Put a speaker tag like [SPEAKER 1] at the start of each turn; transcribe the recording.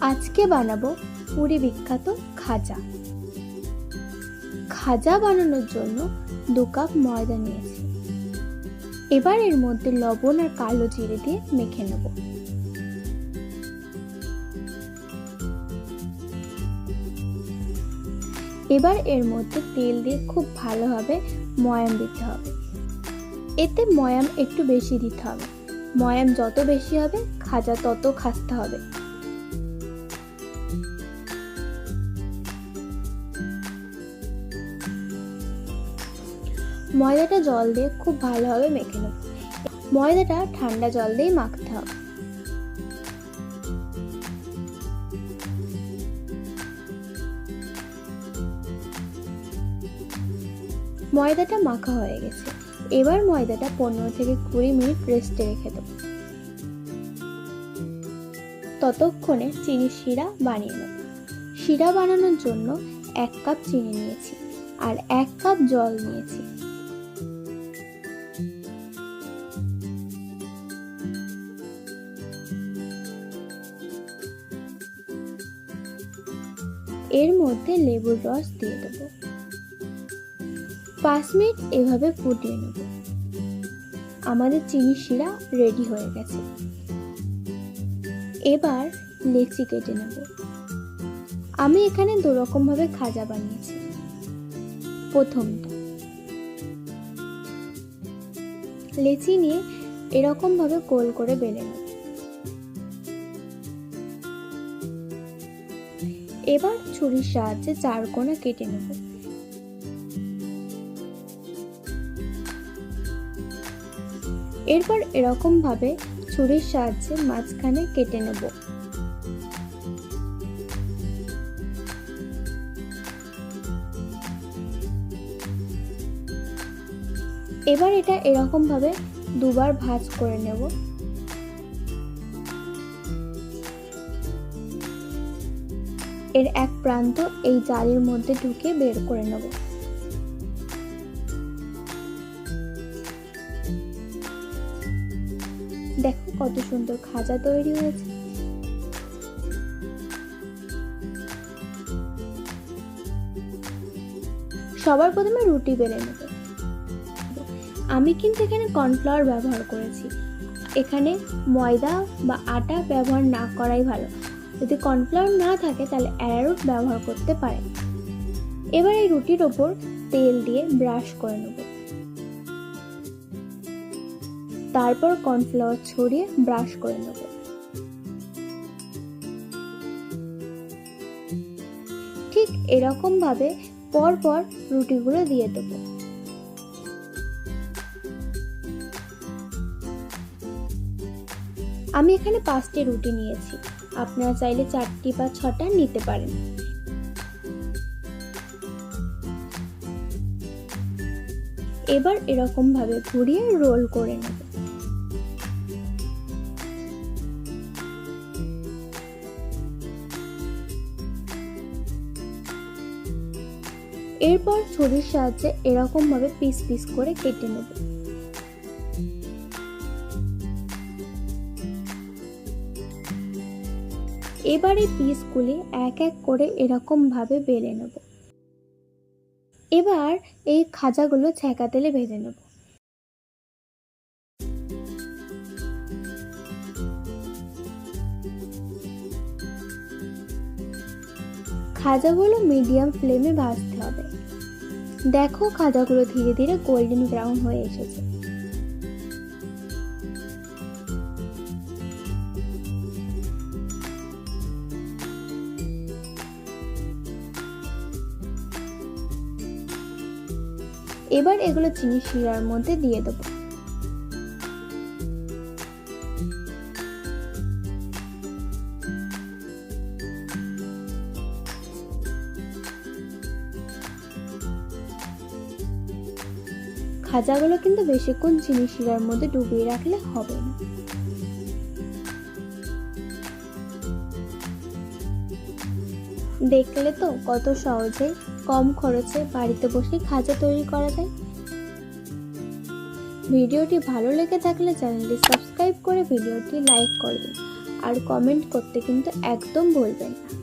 [SPEAKER 1] আজকে বানাবো পুরী বিখ্যাত খাজা। খাজা বানানোর জন্য দু কাপ ময়দা নিয়েছি। এবার এর মধ্যে লবণ আর কালো জিরে দিয়ে মেখে নেব। এবার এর মধ্যে তেল দিয়ে খুব ভালোভাবে ময়াম দিতে হবে। এতে ময়াম একটু বেশি দিতে হবে। ময়াম যত বেশি হবে, খাজা তত খাস্তে হবে। ময়দাটা জল দিয়ে খুব ভালোভাবে মেখে নেব। ময়দাটা ঠান্ডা জল দিয়ে মাখতে হবে। ময়দাটা মাখা হয়ে গেছে। এবার ময়দাটা পনেরো থেকে কুড়ি মিনিট রেস্টে রেখে দেবো। ততক্ষণে চিনি শিরা বানিয়ে নেব। শিরা বানানোর জন্য এক কাপ চিনি নিয়েছি আর এক কাপ জল নিয়েছি। এর মধ্যে লেবুর রস দিয়ে দেবো। পাঁচ মিনিট এভাবে ফুটিয়ে নেব। আমাদের চিনি শিরা রেডি হয়ে গেছে। এবার লেচি কেটে নেব। আমি এখানে দু রকম ভাবে খাজা বানিয়েছি। প্রথমটা। লেচি নিয়ে এরকম ভাবে গোল করে বেলে নেব। এবার ছুরির সাহায্যে চার কোণা কেটে নেব। এরপর এরকম ভাবে ছুরির সাহায্যে মাঝখানে কেটে নেব। এবার এটা এরকম ভাবে দুবার ভাঁজ করে নেব। এর এক প্রান্ত এই জালির মধ্যে ঢুকে বের করে নেব। দেখো কত সুন্দর খাজা তৈরি হয়েছে। সবার প্রথমে রুটি বেলে নেব। আমি কিন্তু এখানে কর্নফ্লাওয়ার ব্যবহার করেছি। এখানে ময়দা বা আটা ব্যবহার না করাই ভালো। যদি কর্নফ্লাওয়ার না থাকে, তাহলে অ্যারারুট ব্যবহার করতে পারেন। এবার এই রুটির ওপর তেল দিয়ে ব্রাশ করে নেব। তারপর কর্নফ্লাওয়ার ছড়িয়ে ব্রাশ করে নেব। ঠিক এরকম ভাবে পর পর রুটিগুলো দিয়ে দেবো। আমি এখানে পাঁচটি রুটি নিয়েছি। আপনারা চাইলে চারটি বা ছটা নিতে পারেন। এবার এরকম ভাবে ঘুরিয়ে রোল করে নেব। এরপর ছুরির সাহায্যে এরকম ভাবে পিস পিস করে কেটে নেব। এবার পিসগুলি এক এক করে এরকম ভাবে বেলে নেব। এবার এই খাজাগুলো ছ্যাঁকা তেলে ভেজে নেব। খাজাগুলো মিডিয়াম ফ্লেমে ভাজতে হবে। দেখো খাজাগুলো ধীরে ধীরে গোল্ডেন ব্রাউন হয়ে এসেছে। এবার এগুলো চিনি শিরার মধ্যে দিয়ে দেবো। খাজাগুলো কিন্তু বেশিক্ষণ চিনি শিরার মধ্যে ডুবিয়ে রাখলে হবে না। দেখলে তো কত সহজে কম খরচে বাড়িতে বসে খাজা তৈরি করা যায়। ভিডিওটি ভালো লেগে থাকলে চ্যানেলটি সাবস্ক্রাইব করে ভিডিওটি লাইক করবেন। আর কমেন্ট করতে কিন্তু একদম ভুলবেন না।